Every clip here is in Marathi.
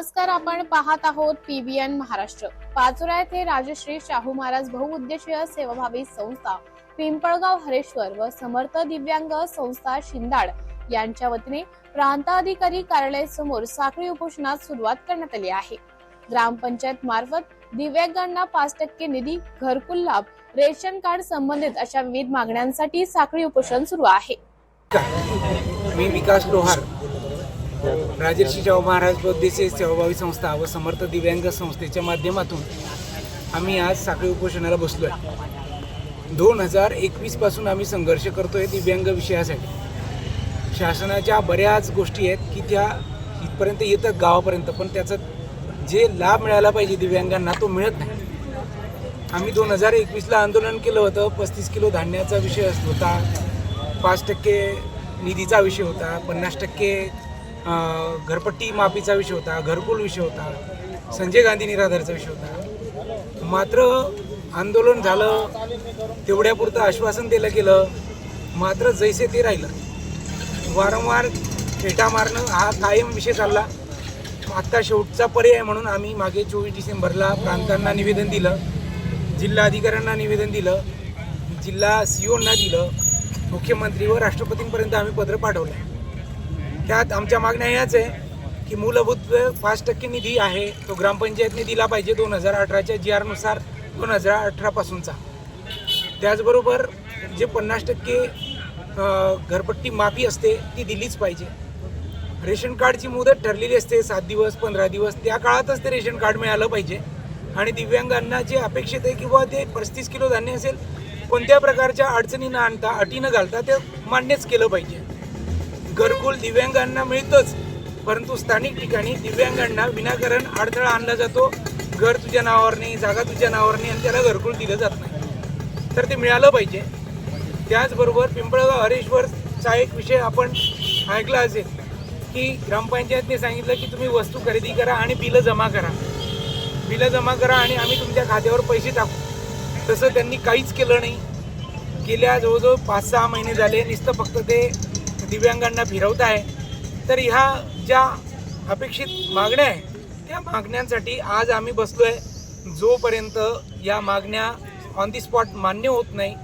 नमस्कार आपण पाहत आहोत पीबीएन महाराष्ट्र. पाचोरा येथे राजश्री शाहू महाराज बहुउद्देशीय सेवाभावी संस्था पिंपळगाव हरेश्वर व समर्थ दिव्यांग संस्था शिंदाड यांच्या वतीने प्रांताधिकारी कार्यालय समोर साखळी उपोषणास सुरुवात करण्यात आली आहे. ग्रामपंचायत मार्फत दिव्यांगांना पाच टक्के निधी घरकुल लाभ रेशन कार्ड संबंधित अशा विविध मागण्यांसाठी साखळी उपोषण सुरू आहे. मी विकास लोहार. राजर्षी शाहू महाराज बौद्धिसे सेवाभावी संस्था व समर्थ दिव्यांग संस्थेच्या माध्यमातून आम्ही आज साखळी उपोषणाला बसलो आहे दोन हजार एकवीसपासून आम्ही संघर्ष करतो आहे दिव्यांग विषयासाठी. शासनाच्या बऱ्याच गोष्टी आहेत की त्या इथपर्यंत येतात गावापर्यंत पण त्याचा जे लाभ मिळाला पाहिजे दिव्यांगांना तो मिळत नाही. आम्ही दोन हजार एकवीसला आंदोलन केलं होतं पस्तीस किलो धान्याचा विषय होता पाच टक्के निधीचा विषय होता पन्नास टक्के घरपट्टी माफीचा विषय होता घरकुल विषय होता संजय गांधी निराधारचा विषय होता. मात्र आंदोलन झालं तेवढ्यापुरतं आश्वासन दिलं गेलं मात्र जैसे ते राहिलं. वारंवार फेटा मारणं हा कायम विषय चालला. आत्ता शेवटचा पर्याय म्हणून आम्ही मागे चोवीस डिसेंबरला प्रांतांना निवेदन दिलं जिल्हा अधिकाऱ्यांना निवेदन दिलं जिल्हा सी ओंना दिलं मुख्यमंत्री व राष्ट्रपतींपर्यंत आम्ही पत्र पाठवलं. आहे त्यात आमच्या मागण्या ह्याच आहे की मूलभूत पाच टक्के निधी आहे तो ग्रामपंचायतने दिला पाहिजे दोन हजार अठराच्या जी आरनुसार दोन हजार अठरापासूनचा त्याचबरोबर जे पन्नास टक्के घरपट्टी माफी असते ती दिलीच पाहिजे. रेशन कार्डची मुदत ठरलेली असते सात दिवस पंधरा दिवस त्या काळातच ते रेशन कार्ड मिळालं पाहिजे. आणि दिव्यांगांना जे अपेक्षित आहे किंवा ते पस्तीस किलो धान्य असेल कोणत्या प्रकारच्या अडचणी न आणता अटी न घालता ते मान्यच केलं पाहिजे. घरकुल दिव्यांगांना मिळतंच. परंतु स्थानिक ठिकाणी दिव्यांगांना विनाकारण अडथळा आणला जातो. घर तुझ्या नावावर नाही जागा तुझ्या नावावर नाही आणि त्याला घरकुल दिलं जात नाही. तर ते मिळालं पाहिजे. त्याचबरोबर पिंपळगाव हरेश्वरचा एक विषय आपण ऐकला असेल की ग्रामपंचायतने सांगितलं की तुम्ही वस्तू खरेदी करा आणि बिलं जमा करा. बिलं जमा करा आणि आम्ही तुमच्या खात्यावर पैसे टाकू. तसं त्यांनी काहीच केलं नाही. गेल्या जवळजवळ पाच सहा महिने झाले नुसतं फक्त ते दिव्यांगांना फिरवत आहे. तर ह्या ज्या अपेक्षित मागण्या आहे त्या मागण्यांसाठी आज आम्ही बसलो आहे जोपर्यंत या मागण्या ऑन दी स्पॉट मान्य होत नाही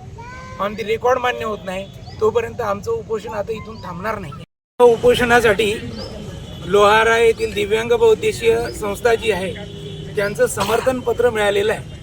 ऑन दी रेकॉर्ड मान्य होत नाही तोपर्यंत आमचं उपोषण आता इथून थांबणार नाही. उपोषणासाठी लोहारा येथील दिव्यांग बहुद्देशीय संस्था जी आहे त्यांचं समर्थन पत्र मिळालेलं आहे.